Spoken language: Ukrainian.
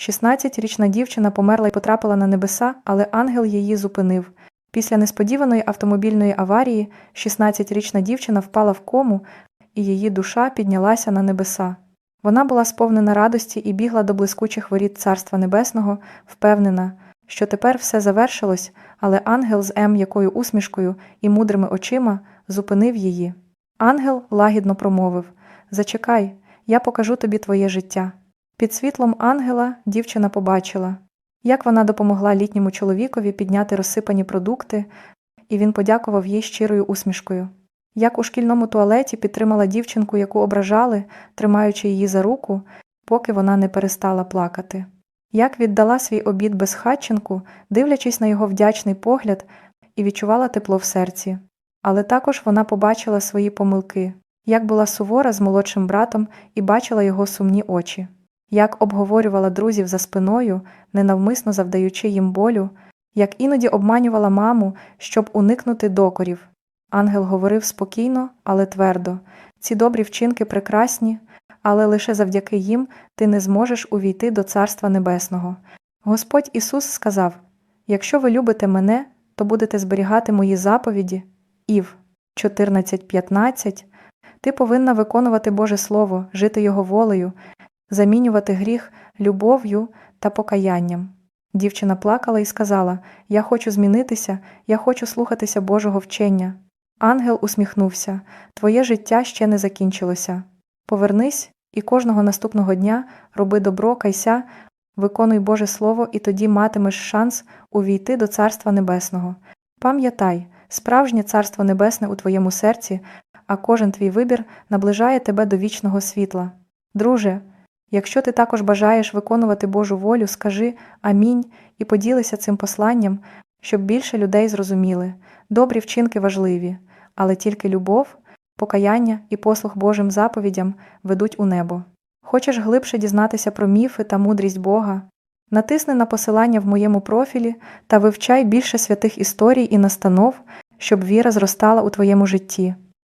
16-річна дівчина померла і потрапила на небеса, але ангел її зупинив. Після несподіваної автомобільної аварії 16-річна дівчина впала в кому, і її душа піднялася на небеса. Вона була сповнена радості і бігла до блискучих воріт Царства Небесного, впевнена, що тепер все завершилось, але ангел з М якою усмішкою і мудрими очима зупинив її. Ангел лагідно промовив Зачекай, я покажу тобі твоє життя. Під світлом ангела дівчина побачила, як вона допомогла літньому чоловікові підняти розсипані продукти, і він подякував їй щирою усмішкою. Як у шкільному туалеті підтримала дівчинку, яку ображали, тримаючи її за руку, поки вона не перестала плакати. Як віддала свій обід безхатченку, дивлячись на його вдячний погляд, і відчувала тепло в серці. Але також вона побачила свої помилки, як була сувора з молодшим братом і бачила його сумні очі, як обговорювала друзів за спиною, ненавмисно завдаючи їм болю, як іноді обманювала маму, щоб уникнути докорів. Ангел говорив спокійно, але твердо ці добрі вчинки прекрасні, але лише завдяки їм ти не зможеш увійти до Царства Небесного. Господь Ісус сказав Якщо ви любите мене, то будете зберігати мої заповіді. Ів 14.15 Ти повинна виконувати Боже Слово, жити Його волею, замінювати гріх любов'ю та покаянням. Дівчина плакала і сказала Я хочу змінитися, я хочу слухатися Божого вчення. Ангел усміхнувся Твоє життя ще не закінчилося. Повернись і кожного наступного дня роби добро, кайся, виконуй Боже Слово, і тоді матимеш шанс увійти до Царства Небесного. Пам'ятай, справжнє Царство Небесне у твоєму серці, а кожен твій вибір наближає тебе до вічного світла. Друже, якщо ти також бажаєш виконувати Божу волю, скажи амінь і поділися цим посланням, щоб більше людей зрозуміли. Добрі вчинки важливі, але тільки любов, покаяння і послух Божим заповідям ведуть у небо. Хочеш глибше дізнатися про міфи та мудрість Бога? Натисни на посилання в моєму профілі та вивчай більше святих історій і настанов, щоб віра зростала у твоєму житті.